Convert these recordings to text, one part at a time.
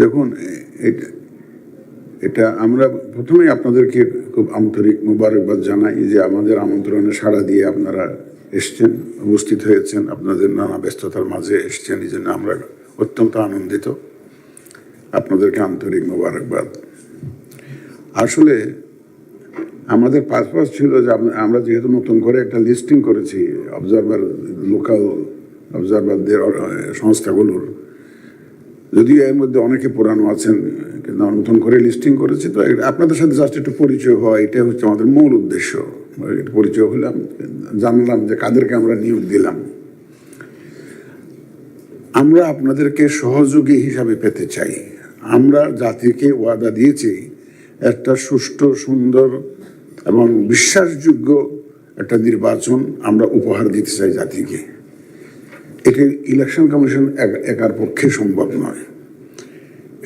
দেখুন এটা এটা আমরা প্রথমেই আপনাদেরকে খুব আন্তরিক মুবারকবাদ জানাই যে আমাদের আমন্ত্রণে সাড়া দিয়ে আপনারা এসছেন, উপস্থিত হয়েছেন, আপনাদের নানা ব্যস্ততার মাঝে এসছেন, এই জন্য আমরা অত্যন্ত আনন্দিত। আপনাদেরকে আন্তরিক মুবারকবাদ। আসলে আমাদের পারপাস ছিল যে আমরা যেহেতু নতুন করে একটা লিস্টিং করেছি অবজারভার লোকাল অবজারভারদের সংস্থাগুলোর যদিও এর মধ্যে অনেকে পুরানো আছেন, কিন্তু নতুন করে লিস্টিং করেছি, তো আপনাদের সাথে জাস্ট একটু পরিচয় হয় এটা হচ্ছে আমাদের মূল উদ্দেশ্য। পরিচয় হলাম, জানলাম যে কাদেরকে আমরা নিয়োগ দিলাম। আমরা আপনাদেরকে সহযোগী হিসাবে পেতে চাই। আমরা জাতিকে ওয়াদা দিয়েছি একটা সুষ্ঠু, সুন্দর এবং বিশ্বাসযোগ্য একটা নির্বাচন আমরা উপহার দিতে চাই জাতিকে। এটি ইলেকশন কমিশন একার পক্ষে সম্ভব নয়।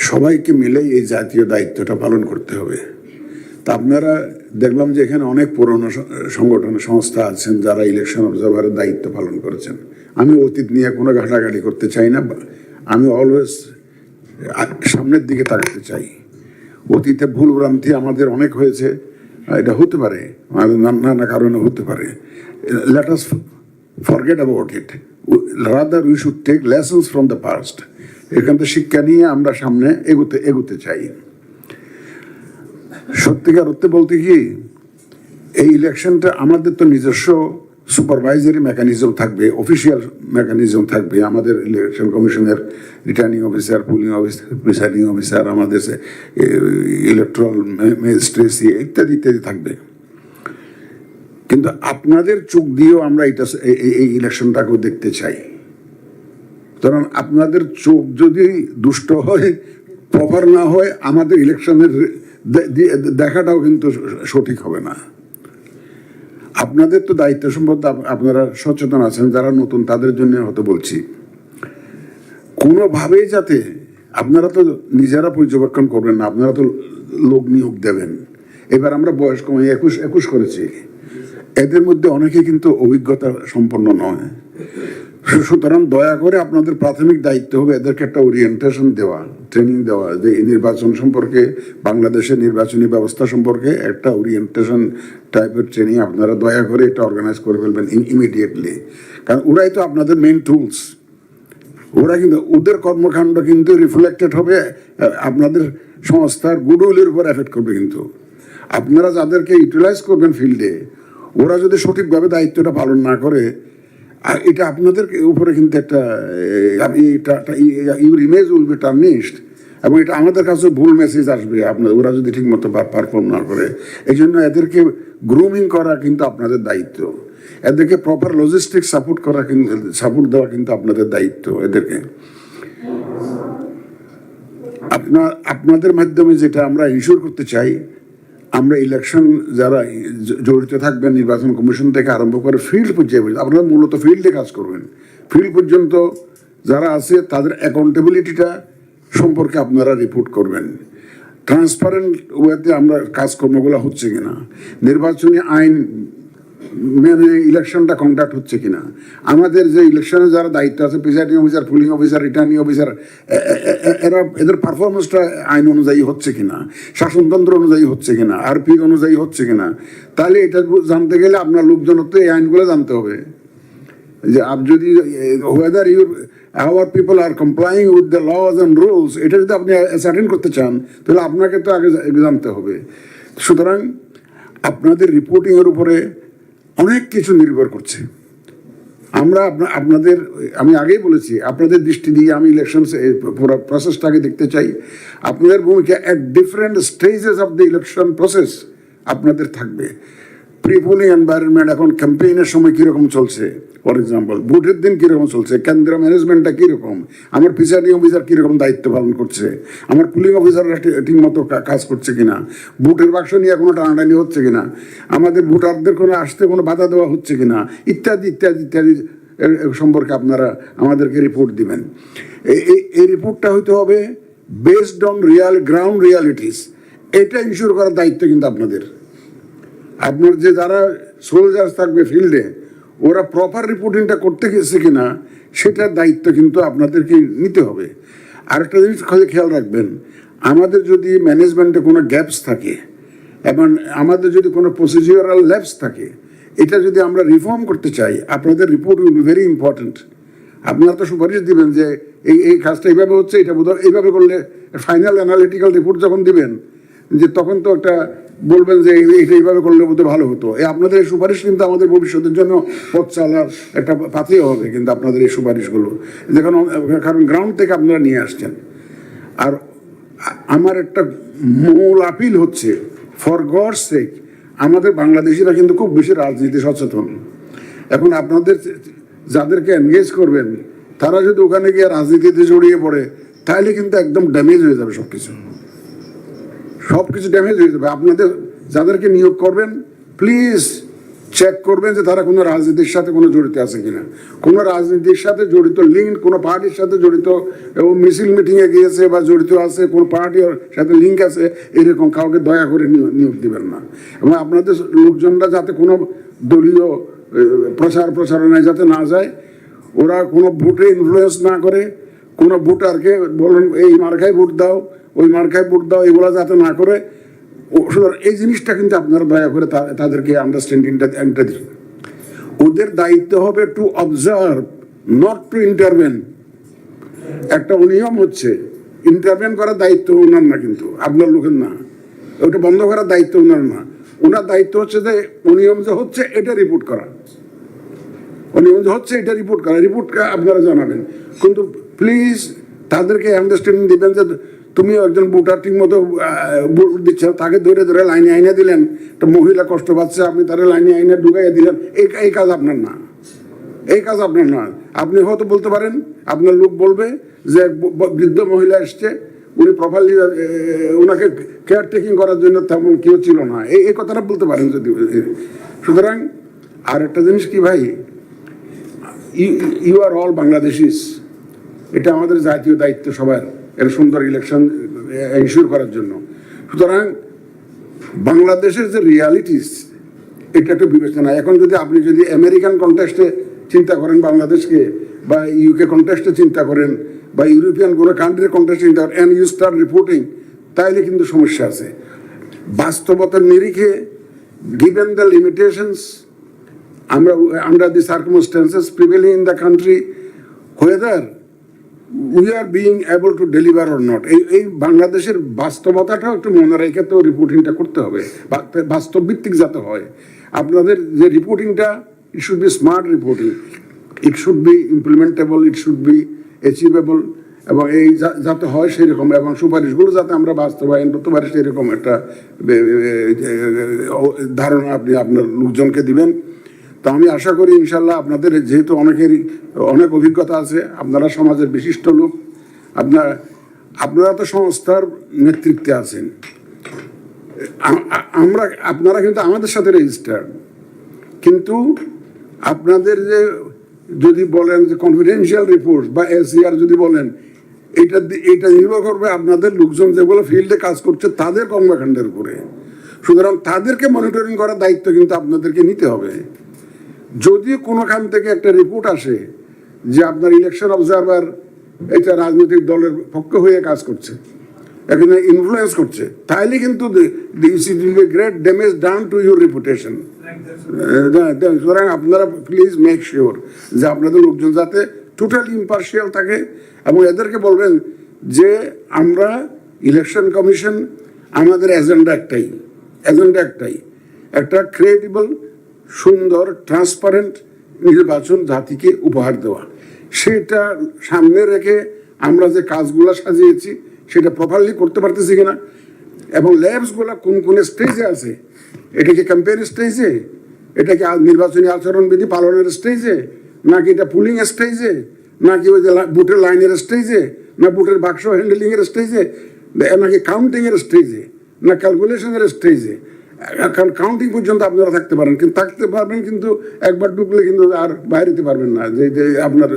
সবাইকে মিলে এই জাতীয় দায়িত্বটা পালন করতে হবে। তা আপনারা দেখলাম যে এখানে অনেক পুরনো সংগঠন, সংস্থা আছেন যারা ইলেকশন অবজারভারের দায়িত্ব পালন করেছেন। আমি অতীত নিয়ে কোনো ঘাটাঘাটি করতে চাই না আমি অলওয়েজ সামনের দিকে তাকাতে চাই। অতীতে ভুল ভ্রান্তি আমাদের অনেক হয়েছে। এটা হতে পারে। আমাদের নানা কারণে হতে পারে। Let us forget about it rather we should take lessons from the past এখান থেকে শিক্ষা নিয়ে আমরা সামনে এগোতে এগোতে চাই। সত্যিকার অর্থে বলতে কি, এই ইলেকশনটা আমাদের তো নিজস্ব সুপারভাইজারি মেকানিজম থাকবে অফিসিয়াল মেকানিজম থাকবে। আমাদের ইলেকশন কমিশনের returning officer polling officer presiding officer আমাদের ইলেকট্রাল ম্যাজিস্ট্রেসি ইত্যাদি ইত্যাদি থাকবে। কিন্তু আপনাদের চোখ দিয়েও আমরা এটা এই- ইলেকশনটাকেও দেখতে চাই। কারণ আপনাদের চোখ যদি দুষ্ট হয়, প্রপার না হয়, আমাদের ইলেকশনের দেখাটাও কিন্তু সঠিক হবে না। আপনাদের তো দায়িত্ব সম্পর্কে আপনারা সচেতন আছেন, যারা নতুন, তাদের জন্য হয়তো বলছি। কোনোভাবেই যাতে আপনারা তো নিজেরা পর্যবেক্ষণ করবেন না, আপনারা তো লোক নিয়োগ দেবেন। এবার আমরা বয়স কমে একুশ একুশ করেছি। এদের মধ্যে অনেকে কিন্তু অভিজ্ঞতা সম্পন্ন নয়। সুতরাং দয়া করে আপনাদের প্রাথমিক দায়িত্ব হবে এদেরকে একটা ওরিয়েন্টেশন দেওয়া ট্রেনিং দেওয়া, যে এই নির্বাচন সম্পর্কে, বাংলাদেশের নির্বাচনী ব্যবস্থা সম্পর্কে একটা ওরিয়েন্টেশন টাইপের ট্রেনিং আপনারা দয়া করে এটা অর্গানাইজ করে ফেলবেন ইমিডিয়েটলি কারণ ওরাই তো আপনাদের মেইন টুলস ওরা কিন্তু, ওদের কর্মকাণ্ড কিন্তু রিফ্লেক্টেড হবে, আপনাদের সংস্থার গুডউইলের উপর এফেক্ট করবে কিন্তু। আপনারা যাদেরকে ইউটিলাইজ করবেন ফিল্ডে ওরা যদি সঠিকভাবে দায়িত্বটা পালন না করে, আর এটা আপনাদের উপরে কিন্তু একটা your image will be tarnished এবং এটা আমাদের কাছে ভুল মেসেজ আসবে। আপনার, ওরা যদি ঠিক মতো পারফর্ম না করে এই জন্য এদেরকে গ্রুমিং করা কিন্তু আপনাদের দায়িত্ব। এদেরকে প্রপার লজিস্টিক সাপোর্ট করা কিন্তু সাপোর্ট দেওয়া কিন্তু আপনাদের দায়িত্ব এদেরকে। আপনার, আপনাদের মাধ্যমে যেটা আমরা ইনশিওর করতে চাই আমরা ইলেকশন যারা জড়িত থাকবেন, নির্বাচন কমিশন থেকে আরম্ভ করে ফিল্ড পর্যায়ে আপনারা মূলত ফিল্ডে কাজ করবেন। ফিল্ড পর্যন্ত যারা আছে, তাদের অ্যাকাউন্টেবিলিটিটা সম্পর্কে আপনারা রিপোর্ট করবেন। ট্রান্সপারেন্ট ওয়েতে আমরা কাজকর্মগুলো হচ্ছে কিনা? নির্বাচনী আইন মেনে ইলেকশনটা কন্ডাক্ট হচ্ছে কিনা। আমাদের যে ইলেকশনে যারা দায়িত্ব আছে presiding officer polling officer returning officer এরা, এদের পারফরমেন্সটা আইন অনুযায়ী হচ্ছে কিনা, শাসনতন্ত্র অনুযায়ী হচ্ছে কিনা, আরপি অনুযায়ী হচ্ছে কিনা, তাহলে এটা জানতে গেলে আপনার লোকজনত্ব এই আইনগুলো জানতে হবে। যে আপ যদি whether your our people are complying with the laws and rules এটা যদি আপনি অ্যাসার্টেন করতে চান, তাহলে আপনাকে তো আগে জানতে হবে। সুতরাং আপনাদের রিপোর্টিংয়ের উপরে অনেক কিছু নির্ভর করছে। আমরা আপনাদের, আমি আগেই বলেছি, আপনাদের দৃষ্টি দিয়ে আমি ইলেকশন পুরো প্রসেসটাকে দেখতে চাই। আপনাদের ভূমিকা at different stages of the election process আপনাদের থাকবে। প্রিপোলিং এনভায়রনমেন্ট এখন ক্যাম্পেইনের সময় কীরকম চলছে? ফর এক্সাম্পল ভোটের দিন কীরকম চলছে? কেন্দ্র ম্যানেজমেন্টটা কীরকম? আমার প্রিসাইডিং অফিসার কীরকম দায়িত্ব পালন করছে? আমার পুলিং অফিসাররা ঠিক- ঠিকমতো কাজ করছে কিনা? ভোটের বাক্স নিয়ে কোনো টানাটানি হচ্ছে কিনা? আমাদের ভোটারদের কোনো আসতে কোনো বাধা দেওয়া হচ্ছে কিনা? ইত্যাদি ইত্যাদি ইত্যাদি সম্পর্কে আপনারা আমাদেরকে রিপোর্ট দিবেন। এই রিপোর্টটা হইতে হবে based on real ground realities এটা ইনশিওর করার দায়িত্ব কিন্তু আপনাদের। আপনার যে যারা সোলজার্স থাকবে ফিল্ডে ওরা প্রপার রিপোর্টিংটা করতে গেছে কিনা, সেটার দায়িত্ব কিন্তু আপনাদেরকে নিতে হবে। আরেকটা জিনিস খেয়াল রাখবেন, আমাদের যদি ম্যানেজমেন্টে কোনো গ্যাপস থাকে, এবং আমাদের যদি কোনো প্রসিডিউরাল ল্যাপস থাকে, এটা যদি আমরা রিফর্ম করতে চাই, আপনাদের report will be very important আপনারা তো সুপারিশ দিবেন যে এই এই কাজটা এইভাবে হচ্ছে, এটা বোধহয় এইভাবে করলে ফাইনাল অ্যানালিটিক্যাল রিপোর্ট যখন দিবেন, যে তখন তো একটা বলবেন যে এইটা এইভাবে করলে বোধহয় ভালো হতো। এই আপনাদের এই সুপারিশ কিন্তু আমাদের ভবিষ্যতের জন্য পথ চালার একটা পাথেয় হবে কিন্তু আপনাদের এই সুপারিশগুলো। দেখুন কারণ গ্রাউন্ড থেকে আপনারা নিয়ে আসছেন। আর আমার একটা মূল আপিল হচ্ছে ফর গড সেক আমাদের বাংলাদেশিরা কিন্তু খুব বেশি রাজনীতি সচেতন। এখন আপনাদের যাদেরকে এনগেজ করবেন, তারা যদি ওখানে গিয়ে রাজনীতিতে জড়িয়ে পড়ে, তাহলে কিন্তু একদম ড্যামেজ হয়ে যাবে সব কিছু সব কিছু ড্যামেজ হয়ে যাবে। আপনাদের যাদেরকে নিয়োগ করবেন প্লিজ চেক করবেন যে তারা কোনো রাজনীতির সাথে কোনো জড়িত আছে কিনা। কোনো রাজনীতির সাথে জড়িত লিঙ্ক কোনো পার্টির সাথে জড়িত, এবং মিছিল মিটিংয়ে গিয়েছে বা জড়িত আছে, কোনো পার্টির সাথে লিঙ্ক আছে, এরকম কাউকে দয়া করে নিয়োগ দিবেন না। এবং আপনাদের লোকজনরা যাতে কোনো দলীয় প্রচার প্রচারণায় যাতে না যায়, ওরা কোনো ভোটে ইনফ্লুয়েন্স না করে, কোনো ভোটারকে বলুন, এই মার্কায় ভোট দাও। ওই মার্কায় ভোট দাও, এগুলো যাতে না করে এই জিনিসটা কিন্তু আপনারা দয়া করে তাদেরকে আন্ডারস্ট্যান্ডিংটা দিন ওদের দায়িত্ব হবে to observe not to intervene একটা অনিয়ম হচ্ছে ইন্টারভেন করার দায়িত্ব ওনার না কিন্তু, আপনার লোকের না। ওটা বন্ধ করার দায়িত্ব ওনার না। ওনার দায়িত্ব হচ্ছে যে, অনিয়ম যে হচ্ছে, এটা রিপোর্ট করা। অনিয়ম যে হচ্ছে, এটা রিপোর্ট করা। রিপোর্ট আপনারা জানাবেন। কিন্তু প্লিজ তাদেরকে আন্ডারস্ট্যান্ডিং দিবেন যে তুমি একজন বুটার ঠিক মতো ভোট দিচ্ছেন তাকে ধরে ধরে লাইনে আইনে দিলেন। তো মহিলা কষ্ট পাচ্ছে, আপনি তারা লাইনে আইনে ঢুকাইয়া দিলেন। এই এই কাজ আপনার না। এই কাজ আপনার না। আপনি হয়তো বলতে পারেন, আপনার লোক বলবে যে বৃদ্ধ মহিলা এসছে, উনি প্রপারলি ওনাকে কেয়ার টেকিং করার জন্য তেমন কেউ ছিল না। এই এই কথাটা বলতে পারেন যদি সুতরাং আর একটা জিনিস কি ভাই? You are all Bangladeshis. এটা আমাদের জাতীয় দায়িত্ব সবার। এর সুন্দর ইলেকশন এনশিওর করার জন্য। সুতরাং বাংলাদেশের যে রিয়ালিটিস এটা একটু বিবেচনা এখন যদি আপনি যদি আমেরিকান কন্টেস্টে চিন্তা করেন বাংলাদেশকে, বা ইউকে কন্টেস্টে চিন্তা করেন, বা ইউরোপিয়ান কোনো কান্ট্রির কন্টেস্টে চিন্তা করেন অ্যান্ড ইউ স্টার্ট রিপোর্টিং তাইলে কিন্তু সমস্যা আছে। বাস্তবতার নিরিখে গিভেন দ্য লিমিটেশনস আমরা under the circumstances prevailing in the country whether we are being able to deliver or not এই এই বাংলাদেশের বাস্তবতাটাও একটু মনে রেখে তো রিপোর্টিংটা করতে হবে। বাস্তব ভিত্তিক যাতে হয়। আপনাদের যে রিপোর্টিংটা it should be smart reporting it should be implementable it should be achievable এবং এই যাতে হয় সেরকম এবং সুপারিশগুলো যাতে আমরা বাস্তবায়ন করতে পারি সেরকম একটা ধারণা আপনি আপনার লোকজনকে দিবেন। তো আমি আশা করি ইনশাল্লাহ আপনাদের যেহেতু অনেকেরই অনেক অভিজ্ঞতা আছে, আপনারা সমাজের বিশিষ্ট লোক, আপনার, আপনারা তো সংস্থার নেতৃত্বে আছেন। আমরা, আপনারা কিন্তু আমাদের সাথে রেজিস্টার্ড কিন্তু আপনাদের যে, যদি বলেন যে কনফিডেন্সিয়াল রিপোর্ট বা এসিআর যদি বলেন, এটা এটা নির্ভর করবে আপনাদের লোকজন যেগুলো ফিল্ডে কাজ করছে, তাদের কর্মকাণ্ডের উপরে। সুতরাং তাদেরকে মনিটরিং করার দায়িত্ব কিন্তু আপনাদেরকে নিতে হবে। যদি কোনোখান থেকে একটা রিপোর্ট আসে যে আপনার ইলেকশন অবজারভার এটা রাজনৈতিক দলের পক্ষ হয়ে কাজ করছে এখানে ইনফ্লুয়েন্স করছে তাহলে কিন্তু great damage done to your reputation সুতরাং আপনারা প্লিজ মেক শিওর যে আপনাদের লোকজন যাতে টোটালি ইম্পার্শিয়াল থাকে এবং এদেরকে বলবেন যে আমরা ইলেকশন কমিশন আমাদের এজেন্ডা একটাই এজেন্ডা একটাই একটা ক্রিয়েটিবল সুন্দর ট্রান্সপারেন্ট নির্বাচন জাতিকে উপহার দেওয়া। সেটা সামনে রেখে আমরা যে কাজগুলো সাজিয়েছি, সেটা প্রপারলি করতে পারতেছি কিনা এবং ল্যাবসগুলো কোন কোন স্টেজে আছে, এটা কি ক্যাম্পেইন স্টেজে এটা কি নির্বাচনী আচরণবিধি পালনের স্টেজে নাকি এটা পুলিং স্টেজে নাকি ওই যে বুটের লাইনের স্টেজে না বুটের বাক্স হ্যান্ডেলিংয়ের স্টেজে নাকি কাউন্টিংয়ের স্টেজে না ক্যালকুলেশনের স্টেজে কারণ কাউন্টিং পর্যন্ত আপনারা থাকতে পারেন, কিন্তু থাকতে পারবেন কিন্তু একবার ঢুকলে কিন্তু আর বাইরে যেতে পারবেন না, যে আপনার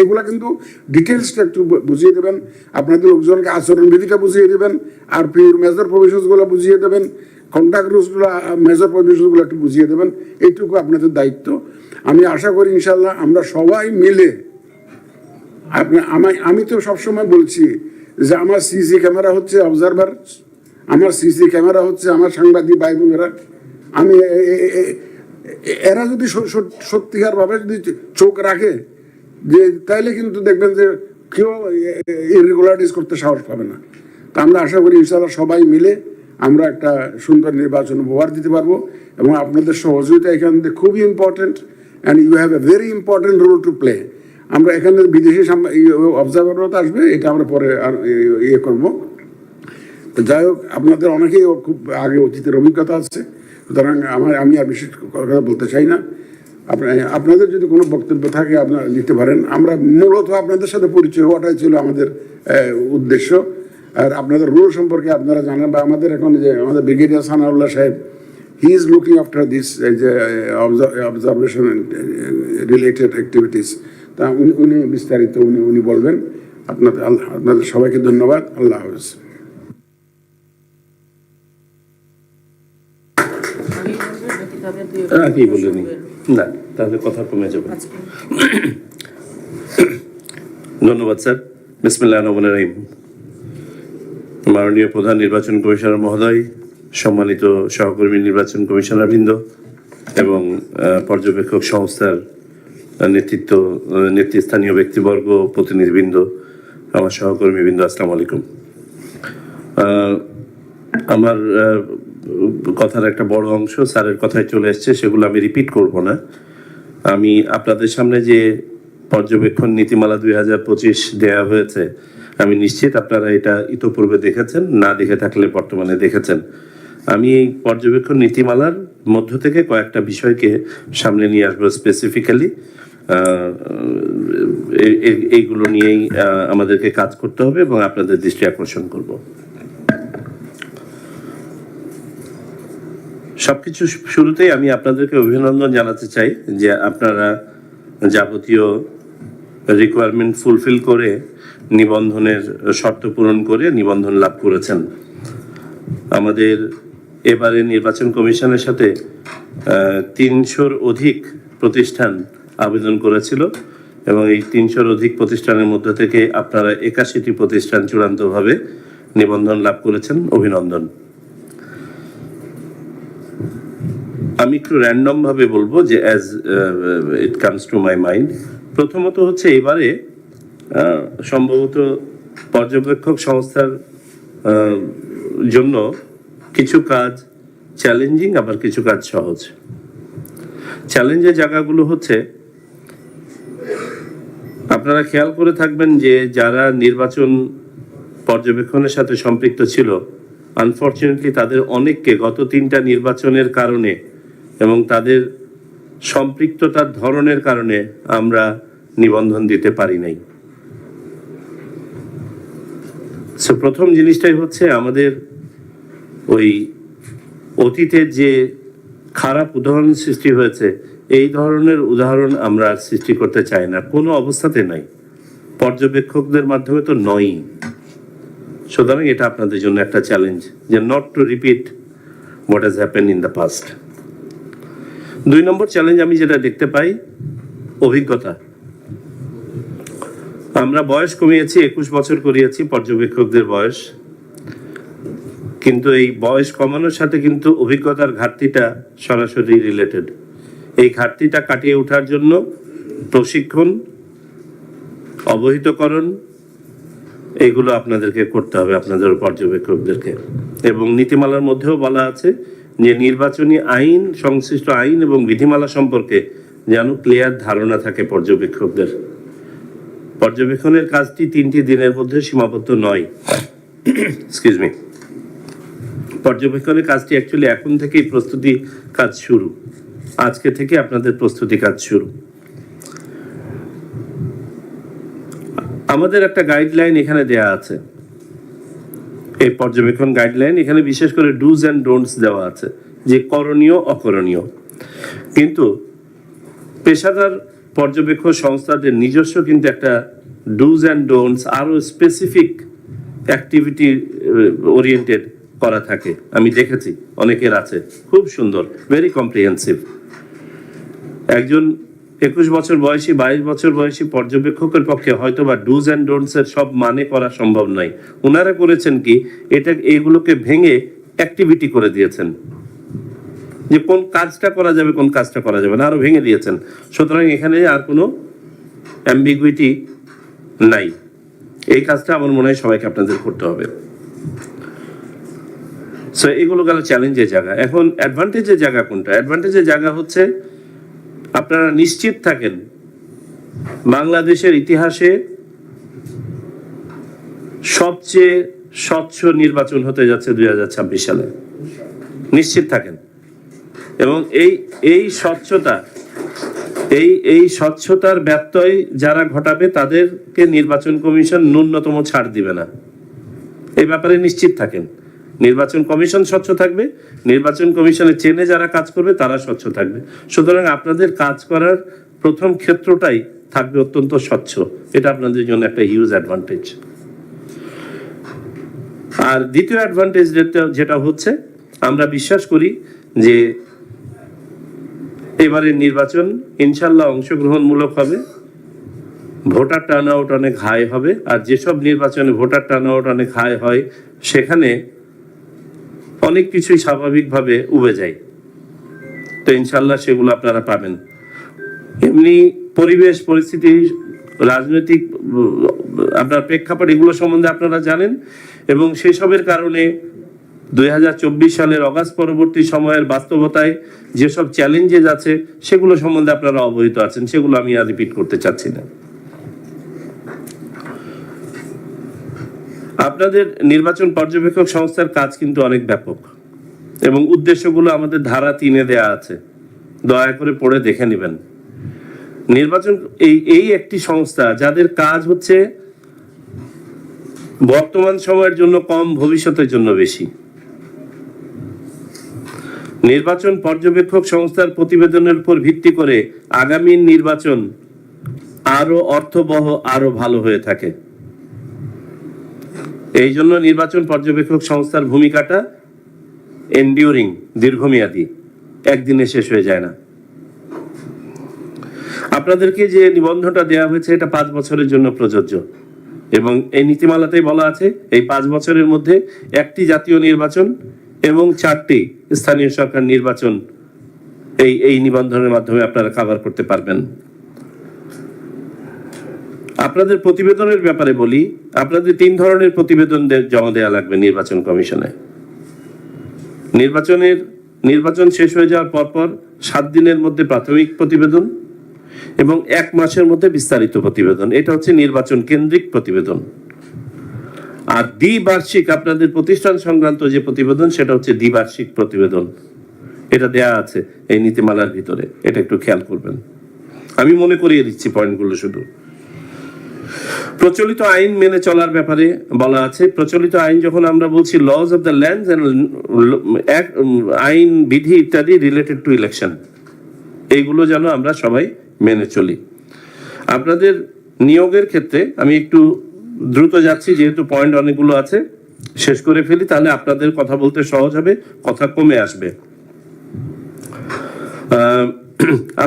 এগুলা কিন্তু ডিটেলসটা একটু বুঝিয়ে দেবেন, আপনাদের লোকজনকে আচরণবিধিটা বুঝিয়ে দেবেন, আর পিওর মেজর প্রভিশনসগুলো বুঝিয়ে দেবেন কন্ট্যাক্ট রুলসগুলো মেজর প্রভিশনসগুলো একটু বুঝিয়ে দেবেন, এইটুকু আপনাদের দায়িত্ব। আমি আশা করি ইনশাল্লাহ আমরা সবাই মিলে, আপনি, আমি আমি তো সবসময় বলছি যে আমার সিসি ক্যামেরা হচ্ছে অবজারভার আমার সিসি ক্যামেরা হচ্ছে আমার সাংবাদিক ভাই বোনেরা আমি এরা যদি স- স- সত্যিকার ভাবে যদি চোখ রাখে, যে তাইলে কিন্তু দেখবেন যে কেউ ইরেগুলারিটিস করতে সাহস পাবে না। তা আমরা আশা করি ইনশাআল্লাহ সবাই মিলে আমরা একটা সুন্দর নির্বাচন উপহার দিতে পারব এবং আপনাদের সহযোগিতা এখান থেকে খুবই important and you have a very important role to play আমরা এখানে বিদেশি অবজারভারও আসবে, এটা আমরা পরে আর ইয়ে- করব। যাই হোক, আপনাদের অনেকেই খুব আগে অতীতের অভিজ্ঞতা আছে। সুতরাং আমার আমি আর বিশেষ কথা বলতে চাই না। আপনাদের যদি কোনো বক্তব্য থাকে, আপনারা দিতে পারেন। আমরা মূলত আপনাদের সাথে পরিচয় হওয়াটাই ছিল আমাদের উদ্দেশ্য। আর আপনাদের রোল সম্পর্কে আপনারা জানেন বা আমাদের এখন যে আমাদের ব্রিগেডিয়ার সানাউল্লাহ সাহেব he is looking after this যে অবজারভেশন রিলেটেড অ্যাক্টিভিটিস তা উনি উনি বিস্তারিত উনি উনি বলবেন। আপনাদের আল্লাহ আপনাদের সবাইকে ধন্যবাদ। আল্লাহ হাফেজ আমি বলব নাকি তবে দুই আগে বলিনি না, তাহলে কথা কমে যাবে ধন্যবাদ, স্যার। বিসমিল্লাহ রহমান রহিম। মাননীয় প্রধান নির্বাচন কমিশনার মহোদয়, সম্মানিত সহকর্মী নির্বাচন কমিশনার বৃন্দ এবং পর্যবেক্ষক সংস্থার নেতৃত্ব নেতৃস্থানীয় ব্যক্তিবর্গ, প্রতিনিধিবৃন্দ, আমার সহকর্মী বৃন্দ আসসালামু আলাইকুম। আমার কথার একটা বড় অংশ স্যারের কথায় চলে এসছে, সেগুলো আমি রিপিট করব না। আমি আপনাদের সামনে যে পর্যবেক্ষণ নীতিমালা দুই হাজার পঁচিশ দেওয়া হয়েছে, আমি নিশ্চিত আপনারা এটা ইতোপূর্বে দেখেছেন, না দেখে থাকলে বর্তমানে দেখেছেন। আমি এই পর্যবেক্ষণ নীতিমালার মধ্য থেকে কয়েকটা বিষয়কে সামনে নিয়ে আসব স্পেসিফিক্যালি এইগুলো নিয়েই আমাদেরকে কাজ করতে হবে এবং আপনাদের দৃষ্টি আকর্ষণ করব। সবকিছু শুরুতেই আমি আপনাদেরকে অভিনন্দন জানাতে চাই যে আপনারা যাবতীয় রিকোয়ারমেন্ট ফুলফিল করে নিবন্ধনের শর্ত পূরণ করে নিবন্ধন লাভ করেছেন। আমাদের এবারে নির্বাচন কমিশনের সাথে তিনশোর অধিক প্রতিষ্ঠান আবেদন করেছিল এবং এই তিনশোর অধিক প্রতিষ্ঠানের মধ্যে থেকে আপনারা একাশিটি প্রতিষ্ঠান চূড়ান্তভাবে নিবন্ধন লাভ করেছেন। অভিনন্দন। আমি একটু র্যান্ডম ভাবে বলব যে as it comes to my mind প্রথমত হচ্ছে এবারে সম্ভবত পর্যবেক্ষক সংস্থার জন্য কিছু কাজ চ্যালেঞ্জিং আবার কিছু কাজ সহজ। চ্যালেঞ্জের জায়গাগুলো হচ্ছে, আপনারা খেয়াল করে থাকবেন যে যারা নির্বাচন পর্যবেক্ষণের সাথে সম্পৃক্ত ছিল আনফর্চুনেটলি তাদের অনেককে গত তিনটা নির্বাচনের কারণে এবং তাদের সম্পৃক্ততার ধরনের কারণে আমরা নিবন্ধন দিতে পারি নাই। সো প্রথম জিনিসটাই হচ্ছে আমাদের ওই অতীতের যে খারাপ উদাহরণ সৃষ্টি হয়েছে, এই ধরনের উদাহরণ আমরা সৃষ্টি করতে চাই না। কোনো অবস্থাতে নাই। পর্যবেক্ষকদের মাধ্যমে তো নয়ই। সুতরাং এটা আপনাদের জন্য একটা চ্যালেঞ্জ যে not to repeat what has happen in the past দুই নম্বর চ্যালেঞ্জ আমি যেটা দেখতে পাই, অভিজ্ঞতা। আমরা বয়স কমিয়েছি, একুশ বছর করিয়েছি পর্যবেক্ষকদের বয়স। কিন্তু এই বয়স কমানোর সাথে কিন্তু অভিজ্ঞতার ঘাটতিটা সরাসরি রিলেটেড এই ঘাটতিটা কাটিয়ে ওঠার জন্য প্রশিক্ষণ, অবহিতকরণ এইগুলো আপনাদেরকে করতে হবে, আপনাদের পর্যবেক্ষকদেরকে। এবং নীতিমালার মধ্যেও বলা আছে যে নির্বাচনী আইন, সংশ্লিষ্ট আইন এবং বিধিমালা সম্পর্কে যেন ক্লিয়ার ধারণা থাকে পর্যবেক্ষকদের। পর্যবেক্ষণের কাজটি তিনটি দিনের মধ্যে সীমাবদ্ধ নয়। এক্সকিউজ মি পর্যবেক্ষণের কাজটি অ্যাকচুয়ালি এখন থেকেই প্রস্তুতি কাজ শুরু। আজকে থেকে আপনাদের প্রস্তুতি কাজ শুরু। আমাদের একটা গাইডলাইন এখানে দেয়া আছে। এই পর্যবেক্ষণ গাইডলাইন এখানে বিশেষ করে ডুজ অ্যান্ড ডোন্টস দেওয়া আছে, যে করণীয়, অকরণীয়। কিন্তু পেশাদার পর্যবেক্ষণ সংস্থাদের নিজস্ব কিন্তু একটা ডুজ অ্যান্ড ডোন্টস আরও স্পেসিফিক অ্যাক্টিভিটি ওরিয়েন্টেড করা থাকে। আমি দেখেছি, অনেকের আছে। খুব সুন্দর ভেরি কম্প্রিহেন্সিভ একজন একুশ বছর বয়সী, বাইশ বছর বয়সী পর্যবেক্ষকের পক্ষে হয়তো বা ডুজ অ্যান্ড ডোন্টস এর সব মানে করা সম্ভব নয়। ওনারা করেছেন কি, এটা এইগুলোকে ভেঙে অ্যাক্টিভিটি করে দিয়েছেন। যে কোন কাজটা করা যাবে, কোন কাজটা করা যাবে না, আরও ভেঙে দিয়েছেন। সুতরাং এখানে আর কোনো অ্যাম্বিগুইটি নাই। এই কাজটা আমার মনে হয় সবাইকে আপনাদের করতে হবে। সো এগুলো গেল চ্যালেঞ্জের জায়গা। এখন অ্যাডভান্টেজের জায়গা কোনটা? অ্যাডভান্টেজের জায়গা হচ্ছে আপনারা নিশ্চিত থাকেন বাংলাদেশের ইতিহাসে সবচেয়ে স্বচ্ছ নির্বাচন হতে যাচ্ছে দুই হাজার ছাব্বিশ সালে। নিশ্চিত থাকেন। এবং এই এই স্বচ্ছতা, এই এই স্বচ্ছতার ব্যত্যয় যারা ঘটাবে তাদেরকে নির্বাচন কমিশন ন্যূনতম ছাড় দিবে না। এই ব্যাপারে নিশ্চিত থাকেন। নির্বাচন কমিশন স্বচ্ছ থাকবে, নির্বাচন কমিশনের চেনে যারা কাজ করবে তারা স্বচ্ছ থাকবে। সুতরাং আপনাদের কাজ করার প্রথম ক্ষেত্রটাই থাকবে অত্যন্ত স্বচ্ছ। এটা আপনাদের জন্য একটা হিউজ অ্যাডভান্টেজ আর দ্বিতীয় অ্যাডভান্টেজ যেটা হচ্ছে, আমরা বিশ্বাস করি যে এবারের নির্বাচন ইনশাল্লাহ অংশগ্রহণমূলক হবে। ভোটার টার্ন আউট অনেক হাই হবে। আর যেসব নির্বাচনে ভোটার টার্ন আউট অনেক হাই হয়, সেখানে অনেক কিছুই স্বাভাবিকভাবে উবে যায়। তো ইনশাল্লাহ সেগুলো আপনারা পাবেন। এমনি পরিবেশ, পরিস্থিতি, রাজনৈতিক, আপনার প্রেক্ষাপট, এগুলো সম্বন্ধে আপনারা জানেন এবং সেসবের কারণে দুই হাজার চব্বিশ সালের অগাস্ট পরবর্তী সময়ের বাস্তবতায় যেসব চ্যালেঞ্জেস আছে, সেগুলো সম্বন্ধে আপনারা অবহিত আছেন, সেগুলো আমি আর রিপিট করতে চাচ্ছি না। আপনাদের নির্বাচন পর্যবেক্ষক সংস্থার কাজ কিন্তু অনেক ব্যাপক। এবং উদ্দেশ্যগুলো আমাদের ধারা তিনে দেয়া আছে। দয়া করে পড়ে দেখে নেবেন। নির্বাচন এই এই একটি সংস্থা যাদের কাজ হচ্ছে বর্তমান সময়ের জন্য কম, ভবিষ্যতের জন্য বেশি। নির্বাচন পর্যবেক্ষক সংস্থার প্রতিবেদনের উপর ভিত্তি করে আগামী নির্বাচন আরও অর্থবহ আরও ভালো হয়ে থাকে। এই জন্য নির্বাচন পর্যবেক্ষক সংস্থার ভূমিকাটা এন্ডিউরিং দীর্ঘমেয়াদী। একদিনে শেষ হয়ে যায় না। আপনাদেরকে যে নিবন্ধটা দেওয়া হয়েছে, এটা পাঁচ বছরের জন্য প্রযোজ্য। এবং এই নীতিমালাতেই বলা আছে, এই পাঁচ বছরের মধ্যে একটি জাতীয় নির্বাচন এবং চারটি স্থানীয় সরকার নির্বাচন এই এই নিবন্ধনের মাধ্যমে আপনারা কাভার করতে পারবেন। আপনাদের প্রতিবেদনের ব্যাপারে বলি, আপনাদের তিন ধরনের প্রতিবেদন জমা দেওয়া লাগবে নির্বাচন কমিশনে। নির্বাচনের, নির্বাচন শেষ হয়ে যাওয়ার পরপর সাত দিনের মধ্যে প্রাথমিক প্রতিবেদন এবং এক মাসের মধ্যে বিস্তারিত প্রতিবেদন। এটা হচ্ছে নির্বাচন কেন্দ্রিক প্রতিবেদন। আর দ্বিবার্ষিক আপনাদের প্রতিষ্ঠান সংক্রান্ত যে প্রতিবেদন, সেটা হচ্ছে দ্বিবার্ষিক প্রতিবেদন। এটা দেয়া আছে এই নীতিমালার ভিতরে। এটা একটু খেয়াল করবেন। আমি মনে করিয়ে দিচ্ছি পয়েন্টগুলো শুধু। প্রচলিত আইন মেনে চলার ব্যাপারে বলা আছে। প্রচলিত আইন যখন আমরা বলছি লজ অফ দ্য ল্যান্ড আইন, বিধি ইত্যাদি রিলেটেড টু ইলেকশন এইগুলো যেন আমরা সবাই মেনে চলি। আপনাদের নিয়োগের ক্ষেত্রে আমি একটু দ্রুত যাচ্ছি, যেহেতু পয়েন্ট অনেকগুলো আছে। শেষ করে ফেলি, তাহলে আপনাদের কথা বলতে সহজ হবে, কথা কমে আসবে।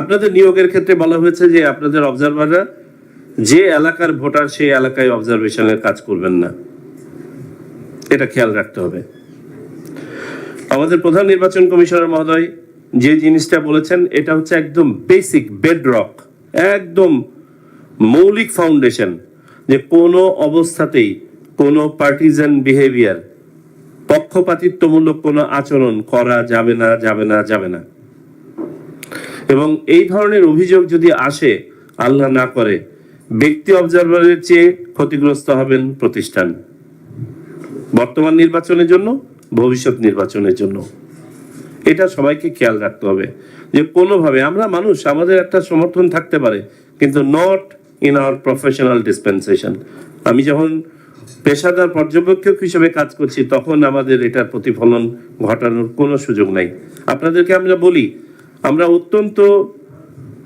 আপনাদের নিয়োগের ক্ষেত্রে বলা হয়েছে যে, আপনাদের অবজারভাররা যে এলাকার ভোটার সেই এলাকায় অবজারভেশনের কাজ করবেন না। এটা খেয়াল রাখতে হবে। আমাদের প্রধান নির্বাচন কমিশনার মহোদয় যে জিনিসটা বলেছেন, এটা হচ্ছে একদম বেসিক বেডরক একদম মৌলিক ফাউন্ডেশন যে কোনো অবস্থাতেই কোনো পার্টিজান বিহেভিয়ার পক্ষপাতিত্বমূলক কোনো আচরণ করা যাবে না যাবে না যাবে না। এবং এই ধরনের অভিযোগ যদি আসে, আল্লাহ না করে ব্যক্তি অবজারভারের চেয়ে ক্ষতিগ্রস্ত হবেন প্রতিষ্ঠান। বর্তমান নির্বাচনের জন্য, ভবিষ্যৎ নির্বাচনের জন্য। এটা সবাইকে খেয়াল রাখতে হবে যে কোনোভাবে আমরা মানুষ, আমাদের একটা সমর্থন থাকতে পারে, কিন্তু not in our professional dispensation আমি যখন পেশাদার পর্যবেক্ষক হিসেবে কাজ করছি, তখন আমাদের এটার প্রতিফলন ঘটানোর কোনো সুযোগ নাই। আপনাদেরকে আমরা বলি, আমরা অত্যন্ত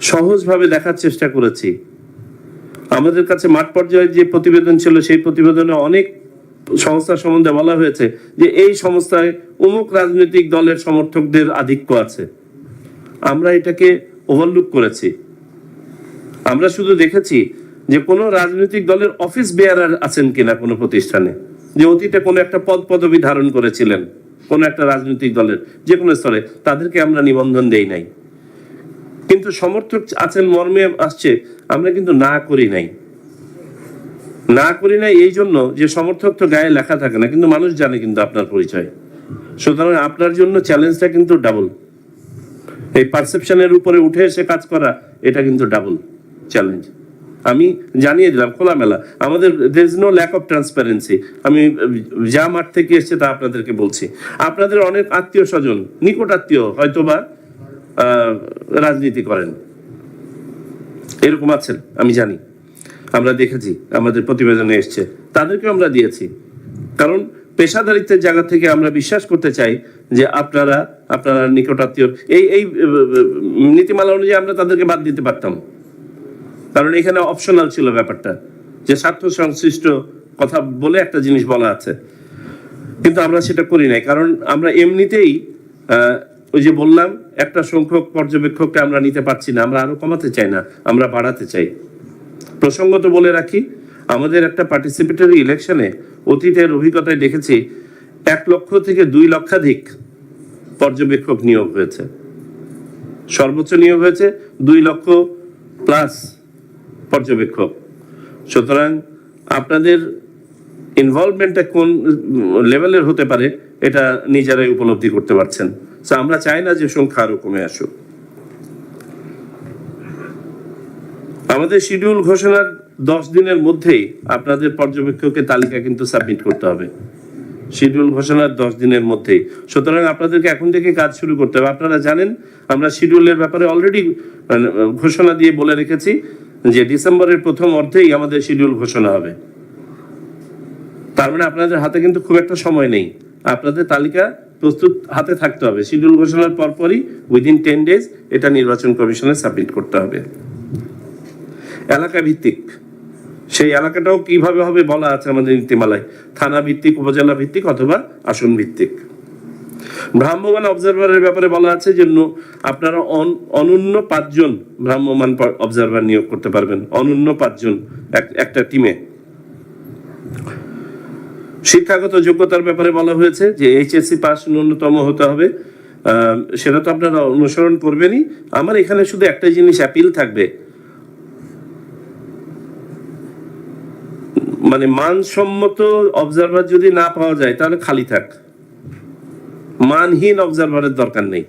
সহজভাবে দেখার চেষ্টা করেছি। আমাদের কাছে মাঠ পর্যায়ে যে প্রতিবেদন ছিল, সেই প্রতিবেদনে অনেক সংস্থা সম্বন্ধে বলা হয়েছে যে এই সংস্থায় অমুক রাজনৈতিক দলের সমর্থকদের আধিক্য আছে। আমরা এটাকে ওভারলুক করেছি। আমরা শুধু দেখেছি যে কোনো রাজনৈতিক দলের অফিস বেয়ারার আছেন কিনা কোনো প্রতিষ্ঠানে, যে অতীতে কোনো একটা পদ পদবি ধারণ করেছিলেন কোনো একটা রাজনৈতিক দলের যে কোনো স্তরে, তাদেরকে আমরা নিবন্ধন দেই নাই। কিন্তু সমর্থক আছেন, মর্মে আসছে। আমরা কিন্তু না করি নাই। না করি নাই এই জন্য যে সমর্থক তো গায়ে লেখা থাকে না, কিন্তু মানুষ জানে কিন্তু আপনার পরিচয়। সুতরাং আপনার জন্য চ্যালেঞ্জটা কিন্তু ডাবল এই পারসেপশনের উপরে উঠে এসে কাজ করা, এটা কিন্তু ডাবল চ্যালেঞ্জ আমি জানিয়ে দিলাম, খোলামেলা। আমাদের there is no lack of transparency আমি যা মাঠ থেকে এসছে তা আপনাদেরকে বলছি। আপনাদের অনেক আত্মীয় স্বজন নিকট আত্মীয় হয়তোবা রাজনীতি করেন। এরকম আছেন, আমি জানি। আমরা দেখেছি, আমাদের প্রতিবেদনে এসছে। তাদেরকেও আমরা দিয়েছি। কারণ পেশাদারিত্বের জায়গা থেকে আমরা বিশ্বাস করতে চাই যে আপনারা আপনারা নিকটাত্মীয়, এই এই নীতিমালা অনুযায়ী আমরা তাদেরকে বাদ দিতে পারতাম। কারণ এখানে অপশনাল ছিল ব্যাপারটা, যে স্বার্থ সংশ্লিষ্ট কথা বলে একটা জিনিস বলা আছে। কিন্তু আমরা সেটা করি নাই, কারণ আমরা এমনিতেই ওই যে বললাম, একটা সংখ্যক পর্যবেক্ষককে আমরা নিতে পারছি না, আমরা আরও কমাতে চাই না, আমরা বাড়াতে চাই। প্রসঙ্গত বলে রাখি, আমাদের একটা পার্টিসিপেটরি ইলেকশনে অতীতের অভিজ্ঞতায় দেখেছি, এক লক্ষ থেকে দুই লক্ষাধিক পর্যবেক্ষক নিয়োগ হয়েছে। সর্বোচ্চ নিয়োগ হয়েছে দুই লক্ষ প্লাস পর্যবেক্ষক। সুতরাং আপনাদের ইনভলভমেন্টটা কোন লেভেলের হতে পারে, এটা নিজেরাই উপলব্ধি করতে পারছেন। আমরা চাই না যে সংখ্যা আরও কমে আসুক। আমাদের শিডিউল ঘোষণার দশ দিনের মধ্যেই আপনাদের পর্যবেক্ষকের তালিকা কিন্তু সাবমিট করতে হবে। শিডিউল ঘোষণার দশ দিনের মধ্যেই। সুতরাং আপনাদেরকে এখন থেকে কাজ শুরু করতে হবে। আপনারা জানেন, আমরা শিডিউলের ব্যাপারে অলরেডি ঘোষণা দিয়ে বলে রেখেছি যে ডিসেম্বরের প্রথম অর্ধেই আমাদের শিডিউল ঘোষণা হবে। তার মানে আপনাদের হাতে কিন্তু খুব একটা সময় নেই। আপনাদের তালিকা প্রস্তুত হাতে থাকতে হবে। শিডিউল ঘোষণার পরপরই উইদিন টেন ডেজ এটা নির্বাচন কমিশনে সাবমিট করতে হবে। এলাকা ভিত্তিক। সেই এলাকাটাও কীভাবে হবে বলা আছে আমাদের নীতিমালায়। থানা ভিত্তিক, উপজেলা ভিত্তিক অথবা আসন ভিত্তিক। ভ্রাম্যমান অবজারভারের ব্যাপারে বলা আছে যে আপনারা অন- অনন্য পাঁচজন ভ্রাম্যমান অবজারভার নিয়োগ করতে পারবেন। অনন্য পাঁচজন এক- একটা টিমে শিক্ষাগত যোগ্যতার ব্যাপারে বলা হয়েছে যে এইচএসসি পাস ন্যূনতম হতে হবে। সেটা তো আপনারা অনুসরণ করবেনই। আমার এখানে শুধু একটা জিনিস অ্যাপিল থাকবে। মানে মানসম্মত অবজারভার যদি না পাওয়া যায়, তাহলে খালি থাক। মানহীন অবজারভারের দরকার নেই।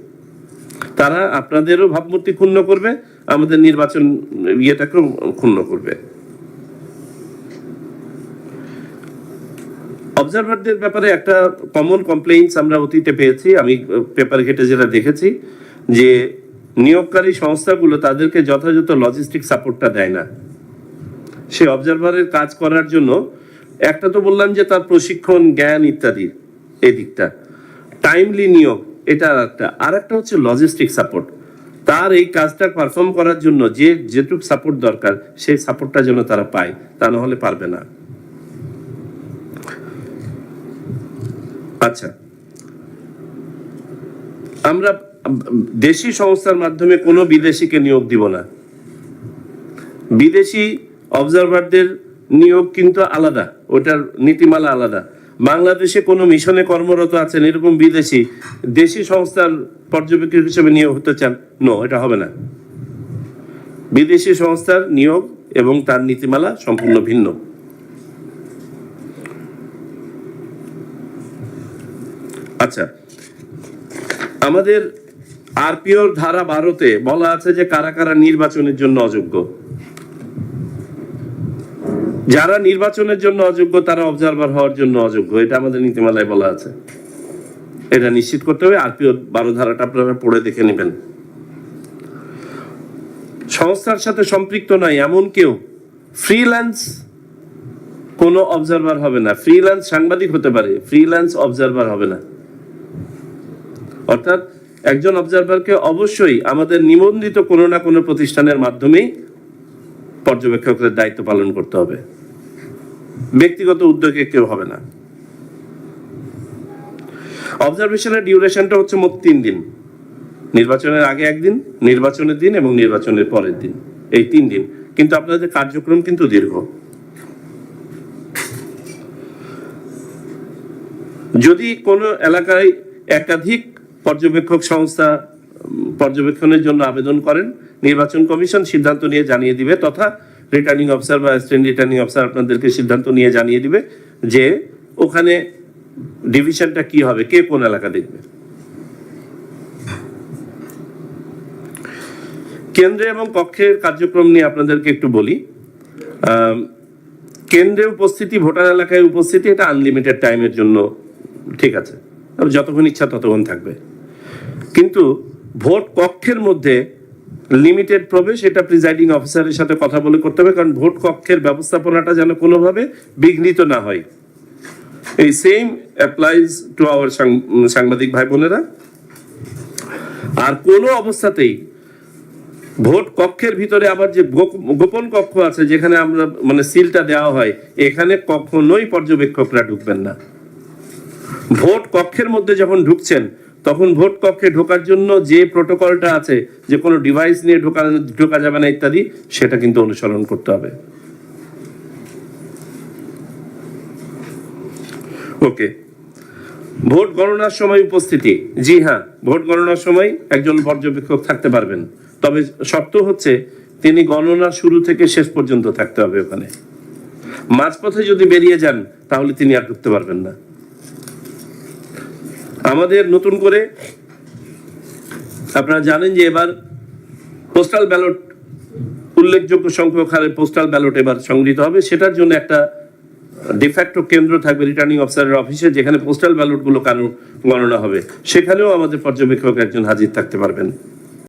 তারা আপনাদেরও ভাবমূর্তি ক্ষুণ্ণ করবে, আমাদের নির্বাচন ইয়েটাকেও ক্ষুণ্ণ করবে। অবজারভারদের ব্যাপারে একটা কমন কমপ্লেইন্টস আমরা অতীতে পেয়েছি। আমি পেপার ঘেটে যেটা দেখেছি যে নিয়োগকারী সংস্থাগুলো তাদেরকে যথাযথ লজিস্টিক সাপোর্টটা দেয় না। সে অবজারভারের কাজ করার জন্য একটা তো বললাম যে তার প্রশিক্ষণ, জ্ঞান ইত্যাদি এই দিকটা টাইমলি নিয়োগ, এটা আর একটা আর একটা হচ্ছে লজিস্টিক সাপোর্ট তার এই কাজটা পারফর্ম করার জন্য যে যেটুক সাপোর্ট দরকার, সেই সাপোর্টটা যেন তারা পায়। তা না হলে পারবে না। আচ্ছা। আমরা দেশি সংস্থার মাধ্যমে কোনো বিদেশিকে নিয়োগ দিব না। বিদেশি অবজারভারদের নিয়োগ কিন্তু আলাদা, ওটার নীতিমালা আলাদা। বাংলাদেশে কোনো মিশনে কর্মরত আছেন এরকম বিদেশি, দেশি সংস্থার পর্যবেক্ষক হিসেবে নিয়োগ হতে চান? নো এটা হবে না। বিদেশি সংস্থার নিয়োগ এবং তার নীতিমালা সম্পূর্ণ ভিন্ন। আচ্ছা। আমাদের আরপিওর ধারা বারোতে বলা আছে যে কারা কারা নির্বাচনের জন্য অযোগ্য। যারা নির্বাচনের জন্য অযোগ্য, তারা অবজারভার হওয়ার জন্য অযোগ্য। এটা আমাদের নীতিমালায় বলা আছে। এটা নিশ্চিত করতে হবে। আরপিও বারো ধারাটা আপনারা পড়ে দেখে নেবেন। সংস্থার সাথে সম্পৃক্ত নয়, এমন কেউ। ফ্রিল্যান্স কোনো অবজারভার হবে না। ফ্রিল্যান্স সাংবাদিক হতে পারে। ফ্রিল্যান্স অবজারভার হবে না। অর্থাৎ একজন অবজারভারকে অবশ্যই আমাদের নিবন্ধিত কোনো না কোনো প্রতিষ্ঠানের মাধ্যমেই পর্যবেক্ষকদের দায়িত্ব পালন করতে হবে। ব্যক্তিগত উদ্যোগে কেউ হবে না। অবজারভেশনের ডিউরেশনটা হচ্ছে মোট তিন দিন। নির্বাচনের আগে একদিন, নির্বাচনের দিন এবং নির্বাচনের পরের দিন। এই তিন দিন। কিন্তু আপনাদের কার্যক্রম কিন্তু দীর্ঘ। যদি কোনো এলাকায় একাধিক পর্যবেক্ষক সংস্থা পর্যবেক্ষণের জন্য আবেদন করেন। নির্বাচন কমিশন সিদ্ধান্ত নিয়ে জানিয়ে দিবে তথা রিটার্নিং অফিসার বা অ্যাসিস্ট্যান্ট রিটার্নিং অফিসার আপনাদেরকে সিদ্ধান্ত নিয়ে জানিয়ে দিবে যে ওখানে ডিভিশনটা কি হবে, কে কোন এলাকা দেখবে। কেন্দ্রে এবং কক্ষের কার্যক্রম নিয়ে আপনাদেরকে একটু বলি। কেন্দ্রে উপস্থিতি, ভোটার এলাকায় উপস্থিতি, এটা আনলিমিটেড টাইমের জন্য ঠিক আছে। যতক্ষণ ইচ্ছা ততক্ষণ থাকবে। কিন্তু ভোট কক্ষের মধ্যে লিমিটেড প্রবেশ, এটা প্রিজাইডিং অফিসারের সাথে কথা বলে করতে হবে, কারণ ভোট কক্ষের ব্যবস্থাপনাটা যেন কোনোভাবে বিঘ্নিত না হয়। এই সেম অ্যাপ্লাইজ টু আওয়ার সাংবাদিক ভাই বোনেরা। আর কোনো অবস্থাতেই ভোট কক্ষের ভিতরে আবার যে গোপন কক্ষ আছে, যেখানে আমরা মানে সিলটা দেওয়া হয়, এখানে কখনোই পর্যবেক্ষকরা ঢুকবেন না। ভোট কক্ষের মধ্যে যখন ঢুকছেন তখন ভোট কক্ষে ঢোকার জন্য যে প্রোটোকলটা আছে, যে কোনো ডিভাইস নিয়ে ঢোকা ঢোকা যাবে না ইত্যাদি, সেটা কিন্তু অনুসরণ করতে হবে। ওকে। ভোট গণনার সময় উপস্থিতি। জি হ্যাঁ ভোট গণনার সময় একজন পর্যবেক্ষক থাকতে পারবেন। তবে শর্ত হচ্ছে, তিনি গণনা শুরু থেকে শেষ পর্যন্ত থাকতে হবে ওখানে। মাঝপথে যদি বেরিয়ে যান, তাহলে তিনি আর ঢুকতে পারবেন না। আমাদের নতুন করে আপনারা জানেন যে এবার পোস্টাল ব্যালট উল্লেখযোগ্য সংখ্যক হারে পোস্টাল ব্যালট এবার সংগৃহীত হবে। সেটার জন্য একটা ডিফ্যাক্টো কেন্দ্র থাকবে রিটার্নিং অফিসারের অফিসে যেখানে পোস্টাল ব্যালটগুলো কারণ গণনা হবে। সেখানেও আমাদের পর্যবেক্ষক একজন হাজির থাকতে পারবেন।